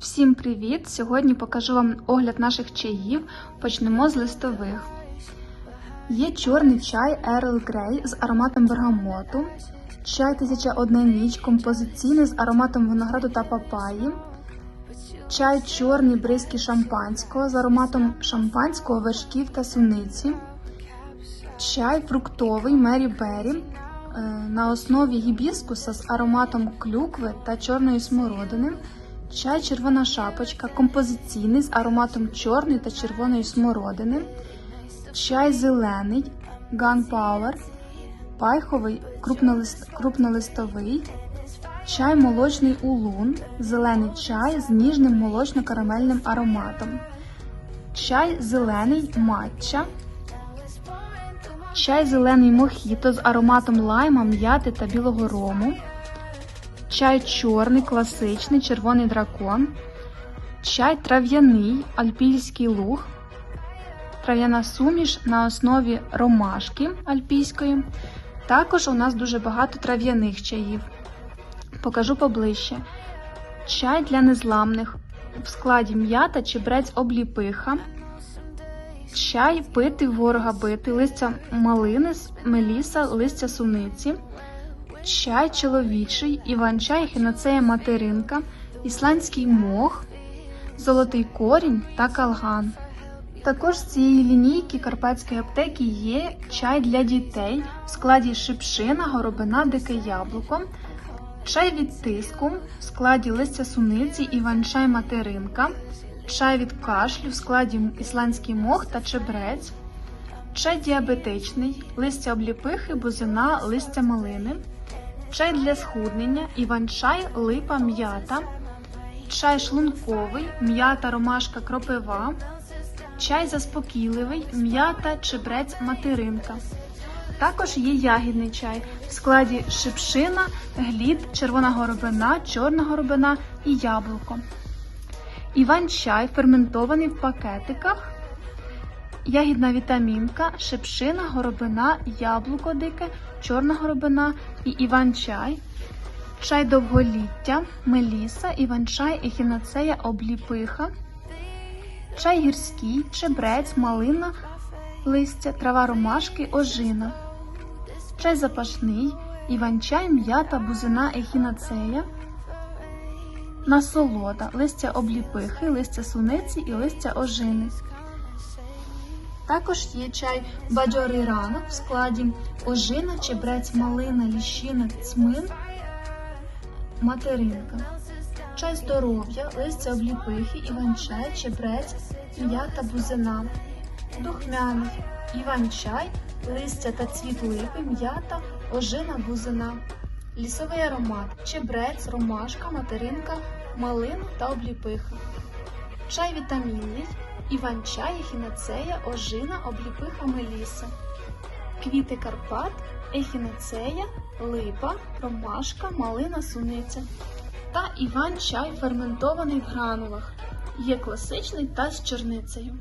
Всім привіт! Сьогодні покажу вам огляд наших чаїв. Почнемо з листових. Є чорний чай Earl Grey з ароматом бергамоту, чай 1001 ніч композиційний з ароматом винограду та папаї, чай чорний бризки шампанського з ароматом шампанського, вершків та суниці, чай фруктовий Мері Беррі е, на основі гібіскуса з ароматом клюкви та чорної смородини. Чай червона шапочка, композиційний з ароматом чорної та червоної смородини, чай зелений, Gunpowder, пайховий крупнолист, крупнолистовий, чай молочний улун, зелений чай з ніжним молочно-карамельним ароматом, чай зелений матча, чай зелений мохіто з ароматом лайма, м'яти та білого рому. Чай чорний, класичний, червоний дракон, чай трав'яний, альпійський луг, трав'яна суміш на основі ромашки альпійської. Також у нас дуже багато трав'яних чаїв. Покажу поближче. Чай для незламних в складі м'ята, чебрець обліпиха, чай пити ворога бити, листя малини, меліса, листя суниці. Чай чоловічий, іван-чай, хіноцея материнка, ісландський мох, золотий корінь та калган. Також з цієї лінійки карпатської аптеки є чай для дітей. В складі шипшина, горобина, дике яблуко, чай від тиску в складі листя суниці, іван-чай материнка, чай від кашлю в складі ісландський мох та чебрець, чай діабетичний, листя обліпихи, бузина, листя малини чай для схуднення, іван-чай, липа, м'ята, чай шлунковий, м'ята, ромашка, кропива, чай заспокійливий, м'ята, чебрець, материнка. Також є ягідний чай в складі шипшина, глід, червона горобина, чорна горобина і яблуко. Іван-чай ферментований в пакетиках. Ягідна вітамінка, шипшина, горобина, яблуко дике, чорна горобина і іван-чай, чай довголіття, меліса, іван-чай, ехінацея, обліпиха, чай гірський, чебрець, малина, листя, трава ромашки, ожина, чай запашний, іван-чай, м'ята, бузина, ехінацея, насолода, листя обліпихи, листя суниці і листя ожини. Також є чай бадьорий ранок в складі ожина, чебрець, малина, ліщина, цмин, материнка. Чай здоров'я, листя обліпихи, іван-чай, чебрець, м'ята, бузина, духмяний, іван-чай, листя та цвіт липи, м'ята, ожина, бузина, лісовий аромат, чебрець, ромашка, материнка, малина та обліпиха. Чай вітамінний, іван-чай, ехінацея, ожина, обліпиха, меліса, квіти Карпат, ехінацея, липа, ромашка, малина, суниця та іван-чай ферментований в гранулах. Є класичний та з чорницею.